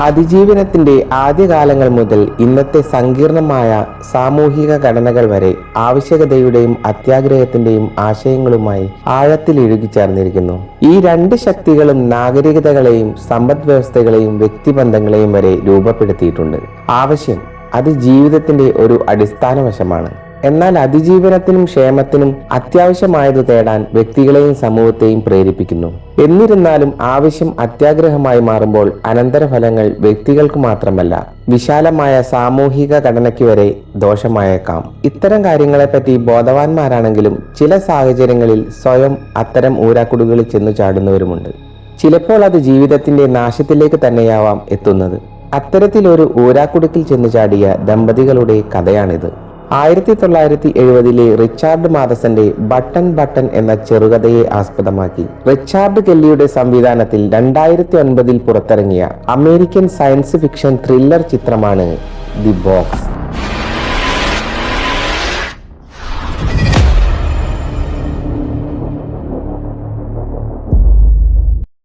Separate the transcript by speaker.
Speaker 1: അതിജീവനത്തിന്റെ ആദ്യകാലങ്ങൾ മുതൽ ഇന്നത്തെ സങ്കീർണമായ സാമൂഹിക ഘടനകൾ വരെ ആവശ്യകതയുടെയും അത്യാഗ്രഹത്തിന്റെയും ആശയങ്ങളുമായി ആഴത്തിൽ ഇഴുകിച്ചേർന്നിരിക്കുന്നു ഈ രണ്ട് ശക്തികളും നാഗരികതകളെയും സമ്പദ് വ്യവസ്ഥകളെയും വ്യക്തിബന്ധങ്ങളെയും വരെ രൂപപ്പെടുത്തിയിട്ടുണ്ട്. ആവശ്യം അത് ജീവിതത്തിന്റെ ഒരു അടിസ്ഥാന വശമാണ് എന്നാൽ അതിജീവനത്തിനും ക്ഷേമത്തിനും അത്യാവശ്യമായത് തേടാൻ വ്യക്തികളെയും സമൂഹത്തെയും പ്രേരിപ്പിക്കുന്നു. എന്നിരുന്നാലും ആവശ്യം അത്യാഗ്രഹമായി മാറുമ്പോൾ അനന്തരഫലങ്ങൾ വ്യക്തികൾക്ക് മാത്രമല്ല വിശാലമായ സാമൂഹിക ഘടനയ്ക്ക് വരെ ദോഷമായേക്കാം. ഇത്തരം കാര്യങ്ങളെപ്പറ്റി ബോധവാന്മാരാണെങ്കിലും ചില സാഹചര്യങ്ങളിൽ സ്വയം അത്തരം ഊരാക്കുടുകളിൽ ചെന്നു ചാടുന്നവരുമുണ്ട്. ചിലപ്പോൾ അത് ജീവിതത്തിന്റെ നാശത്തിലേക്ക് തന്നെയാവാം എത്തുന്നത്. അത്തരത്തിലൊരു ഊരാക്കുടുക്കിൽ ചെന്നു ചാടിയ ദമ്പതികളുടെ കഥയാണിത്. ആയിരത്തി തൊള്ളായിരത്തി എഴുപതിലെ റിച്ചാർഡ് മാതസന്റെ ബട്ടൺ ബട്ടൺ എന്ന ചെറുകഥയെ ആസ്പദമാക്കി. റിച്ചാർഡ് കെല്ലിയുടെ സംവിധാനത്തിൽ രണ്ടായിരത്തി ഒൻപതിൽ പുറത്തിറങ്ങിയ അമേരിക്കൻ സയൻസ് ഫിക്ഷൻ ത്രില്ലർ ചിത്രമാണ് ദി ബോക്സ്.